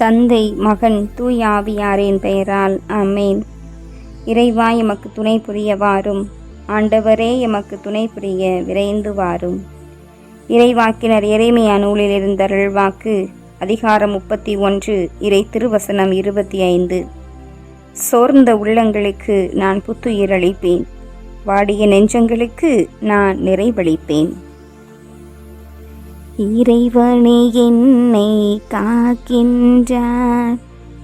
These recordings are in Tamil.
தந்தை மகன் தூய் ஆவியாரின் பெயரால் அம்மேன் இறைவா எமக்கு துணை புரிய வாரும் ஆண்டவரே எமக்கு துணை புரிய விரைந்து வாரும் இறைவாக்கினர் இறைமையா நூலில் இருந்த அருள்வாக்கு அதிகாரம் முப்பத்தி ஒன்று இறை திருவசனம் இருபத்தி ஐந்து சோர்ந்த உள்ளங்களுக்கு நான் புத்துயிர் அளிப்பேன் வாடிய நெஞ்சங்களுக்கு நான் நிறைவளிப்பேன். இறைவனே என்னை காக்கின்றார்.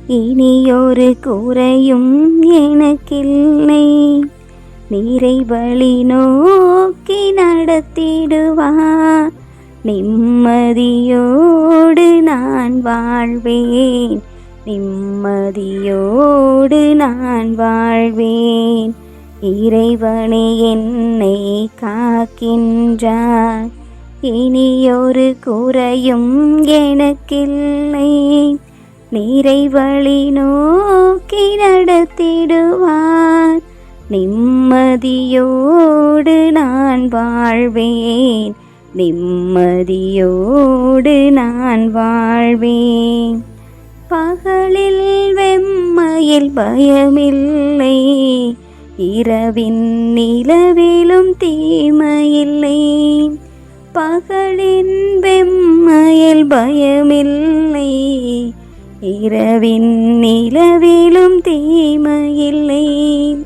இனியொரு குறையும் எனக்கில்லை. நீரை வழி நோக்கி நடத்திடுவார். நிம்மதியோடு நான் வாழ்வேன். நிம்மதியோடு நான் வாழ்வேன். இறைவனே என்னை காக்கின்றார். இனியொரு குறையும் எனக்கில்லை. நீரை வழி நோக்கி நடத்திடுவார். நிம்மதியோடு நான் வாழ்வேன். நிம்மதியோடு நான் வாழ்வேன். பகலில் வெம்மையில் பயமில்லை. இரவின் நிலவிலும் தீமையில்லை. பகலின் வெம்மையில் பயமில்லை. இரவின் நிலவிலும் தீமையில்லை.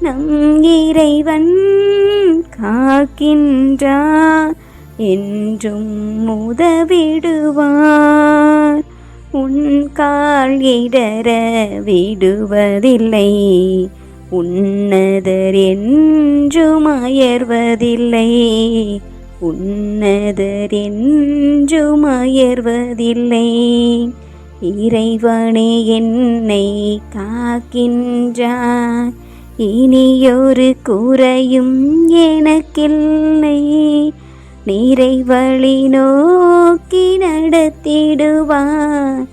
நம் இறைவன் காக்கின்றார் என்றும் உதவிடுவார். உன் கால் இடர விடுவதில்லை உன்னதர் என்றும் அயர்வதில்லை. உன்னதர் அயர்வதில்லை இறைவனே என்னை காக்கின்றார் இனியொரு குறையும் எனக்கில்லை. நிறைவழி நோக்கி நடத்திடுவார்.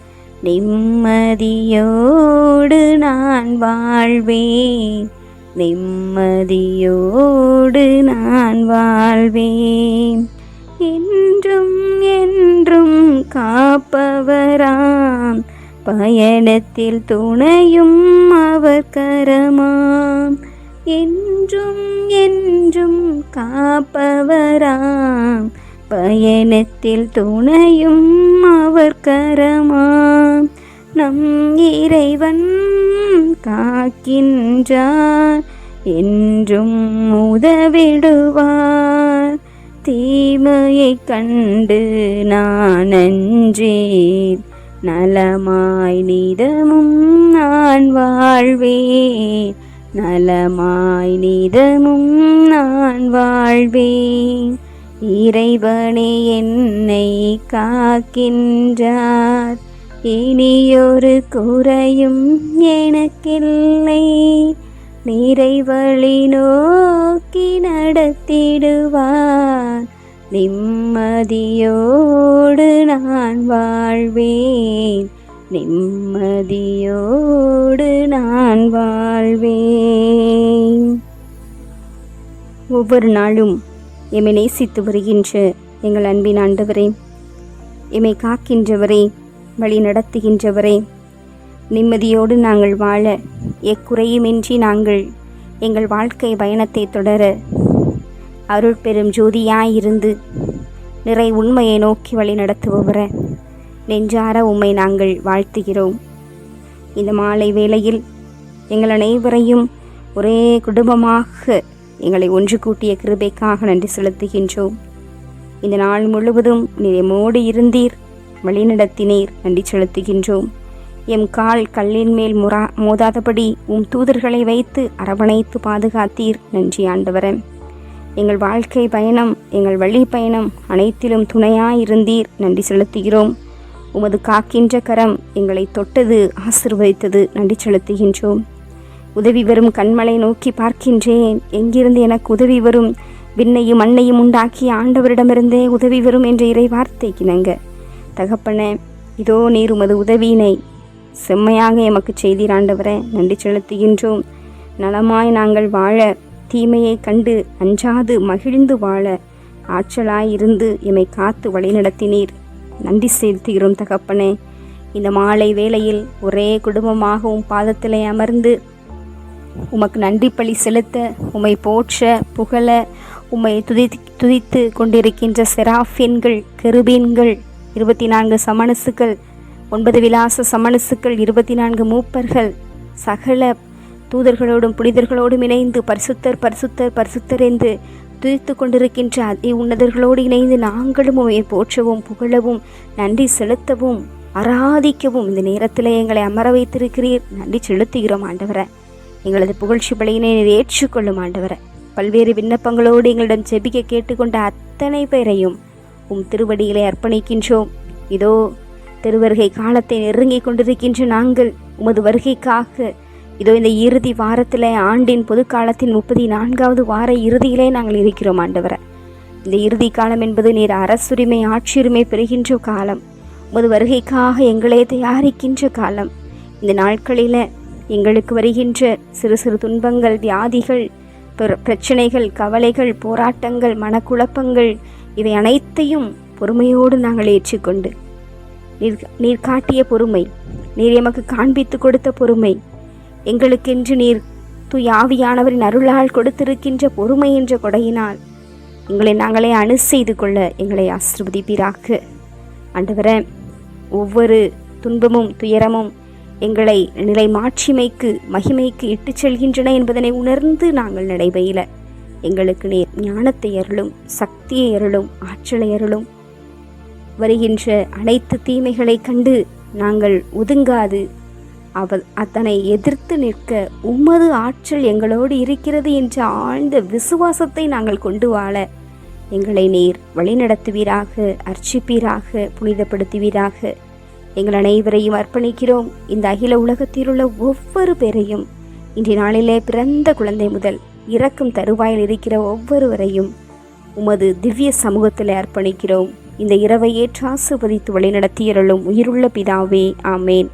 நிம்மதியோடு நான் வாழ்வேன். நிம்மதியோடு நான் வாழ்வேன். என்றும் என்றும் காப்பவராம். பயணத்தில் துணையும் அவர் கரமாம். என்றும் என்றும் காப்பவராம். பயணத்தில் துணையும் அவர் கரமாம். நம் இறைவன் காக்கின்றார் என்றும் உதவிடுவார். தீமையை கண்டு நான் அஞ்சேன் நலமாய் நிதமும் நான் வாழ்வேன் நலமாய் நிதமும் நான் வாழ்வேன் இறைவனே என்னை காக்கின்றார். இனியொரு குறையும் எனக்கில்லை. நீரை வழி நோக்கி நடத்திடுவார். நிம்மதியோடு நான் வாழ்வேன். நிம்மதியோடு நான் வாழ்வேன். ஒவ்வொரு நாளும் எம்மை நேசித்து வருகின்ற எங்கள் அன்பின் ஆண்டவரே எம்மை காக்கின்றவரே வழி நடத்துகின்றவரே. நிம்மதியோடு நாங்கள் வாழ எக்குறையுமின்றி நாங்கள் எங்கள் வாழ்க்கை பயணத்தை தொடர அருள் பெரும் ஜோதியாயிருந்து நிறை உண்மையை நோக்கி வழி நடத்துபவர நெஞ்சார உம்மை நாங்கள் வாழ்த்துகிறோம். இந்த மாலை வேளையில் எங்கள் அனைவரையும் ஒரே குடும்பமாக எங்களை ஒன்று கூட்டிய கிருபைக்காக நன்றி செலுத்துகின்றோம். இந்த நாள் முழுவதும் நீர் இருந்தீர். வழிநடத்தினீர். நன்றி செலுத்துகின்றோம். எம் கால் கல்லின் மேல் முறா மோதாதபடி உம் தூதர்களை வைத்து அரவணைத்து பாதுகாத்தீர் நன்றி ஆண்டவரே. எங்கள் வாழ்க்கை பயணம் எங்கள் வழி பயணம் அனைத்திலும் துணையாயிருந்தீர் நன்றி செலுத்துகிறோம். உமது காக்கின்ற கரம் எங்களை தொட்டது ஆசிர்வதித்தது நன்றி செலுத்துகின்றோம். உதவி வரும் கண்மலை நோக்கி பார்க்கின்றேன். எங்கிருந்து எனக்கு உதவி வரும்? விண்ணையும் மண்ணையும் உண்டாக்கிய ஆண்டவரிடமிருந்தே உதவி வரும் என்ற இறை வார்த்தைக்கு தகப்பன இதோ நீர் உமது உதவியினை செம்மையாக எமக்கு செய்தீர் ஆண்டவரே நன்றி செலுத்துகின்றோம். நலமாய் நாங்கள் வாழ தீமையை கண்டு அஞ்சாது மகிழ்ந்து வாழ ஆற்றலாய் இருந்து எம்மை காத்து வழிநடத்தினீர். நன்றி செலுத்துகிறோம் தகப்பனே. இந்த மாலை வேளையில் ஒரே குடும்பமாகவும் பாதத்திலே அமர்ந்து உமக்கு நன்றி பழி செலுத்த உம்மை போற்ற புகழ உம்மை துதி துதித்து கொண்டிருக்கின்ற செராஃபின்கள் கெருபீன்கள் இருபத்தி நான்கு சமணசுக்கள் ஒன்பது விலாச சமணசுக்கள் இருபத்தி நான்கு மூப்பர்கள் சகல தூதர்களோடும் புனிதர்களோடும் இணைந்து பரிசுத்தர் பரிசுத்தர் பரிசுத்தர் என்று துதித்து கொண்டிருக்கின்ற அதி உன்னதர்களோடு இணைந்து நாங்களும் உம்மை போற்றவும் புகழவும் நன்றி செலுத்தவும் ஆராதிக்கவும். இந்த நேரத்தில் எங்களை அமர வைத்திருக்கிறீர். நன்றி செலுத்துகிறோம் ஆண்டவரை. எங்களது புகழ்ச்சி பலியினை ஏற்றுக்கொள்ளும் ஆண்டவரை. பல்வேறு விண்ணப்பங்களோடு எங்களிடம் செபிக்க கேட்டுக்கொண்ட அத்தனை பேரையும் உம் திருவடிகளை அர்ப்பணிக்கின்றோம். இதோ திருவருகை காலத்தை நெருங்கி கொண்டிருக்கின்ற நாங்கள் உமது வருகைக்காக இதோ இந்த இறுதி வாரத்தில் ஆண்டின் பொது காலத்தின் முப்பத்தி நான்காவது வார இறுதியிலே நாங்கள் இருக்கிறோம் ஆண்டவரை. இந்த இறுதி காலம் என்பது நீர் அரசுரிமை ஆட்சியுரிமை பெறுகின்ற காலம். உமது வருகைக்காக எங்களை தயாரிக்கின்ற காலம். இந்த நாட்களில் எங்களுக்கு வருகின்ற சிறு சிறு துன்பங்கள் வியாதிகள் பிரச்சனைகள் கவலைகள் போராட்டங்கள் மனக்குழப்பங்கள் இவை அனைத்தையும் பொறுமையோடு நாங்கள் ஏற்றுக்கொண்டு நீர் நீர் காட்டிய பொறுமை நீர் எமக்கு காண்பித்து கொடுத்த பொறுமை எங்களுக்கென்று நீர் தூய் ஆவியானவரின் அருளால் கொடுத்திருக்கின்ற பொறுமை என்ற கொடையினால் எங்களை நாங்களே அணு செய்து கொள்ள எங்களை ஆசிர்வதிப்பீராக. ஆண்டவரே ஒவ்வொரு துன்பமும் துயரமும் எங்களை நிலை மாட்சிமைக்கு மகிமைக்கு இட்டுச் செல்கின்றன என்பதனை உணர்ந்து நாங்கள் நடைபெயில. எங்களுக்கு நீர் ஞானத்தை அருளும் சக்தியை அருளும் ஆற்றலை அருளும். வருகின்ற அனைத்து தீமைகளை கண்டு நாங்கள் ஒதுங்காது. அவ அதனை எதிர்த்து நிற்க உமது ஆற்றல் எங்களோடு இருக்கிறது என்ற ஆழ்ந்த விசுவாசத்தை நாங்கள் கொண்டு வாழ எங்களை நீர் வழிநடத்துவீராக அர்ச்சிப்பீராக புனிதப்படுத்துவீராக. எங்கள் அனைவரையும் அர்ப்பணிக்கிறோம். இந்த அகில உலகத்தில் உள்ள ஒவ்வொரு பேரையும் இன்றைய நாளிலே பிறந்த குழந்தை முதல் இறக்கும் தருவாயில் இருக்கிற ஒவ்வொருவரையும் உமது திவ்ய சமூகத்தில் அர்ப்பணிக்கிறோம். இந்த இரவை ஏற்று ஆசிர்வதித்து வழிநடத்தியருளும் உயிருள்ள பிதாவே ஆமேன்.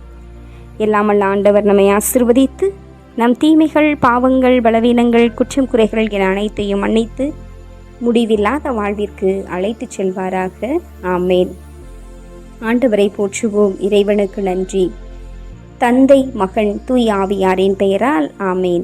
எல்லாமல்ல ஆண்டவர் நம்மை ஆசிர்வதித்து நம் தீமைகள் பாவங்கள் பலவீனங்கள் குற்றம் குறைகள் என அனைத்தையும் மன்னித்து முடிவில்லாத வாழ்விற்கு அழைத்துச் செல்வாராக ஆமேன். ஆண்டவரை போற்றுவோம் இறைவனுக்கு நன்றி. தந்தை மகன் தூய் ஆவியாரின் பெயரால் ஆமேன்.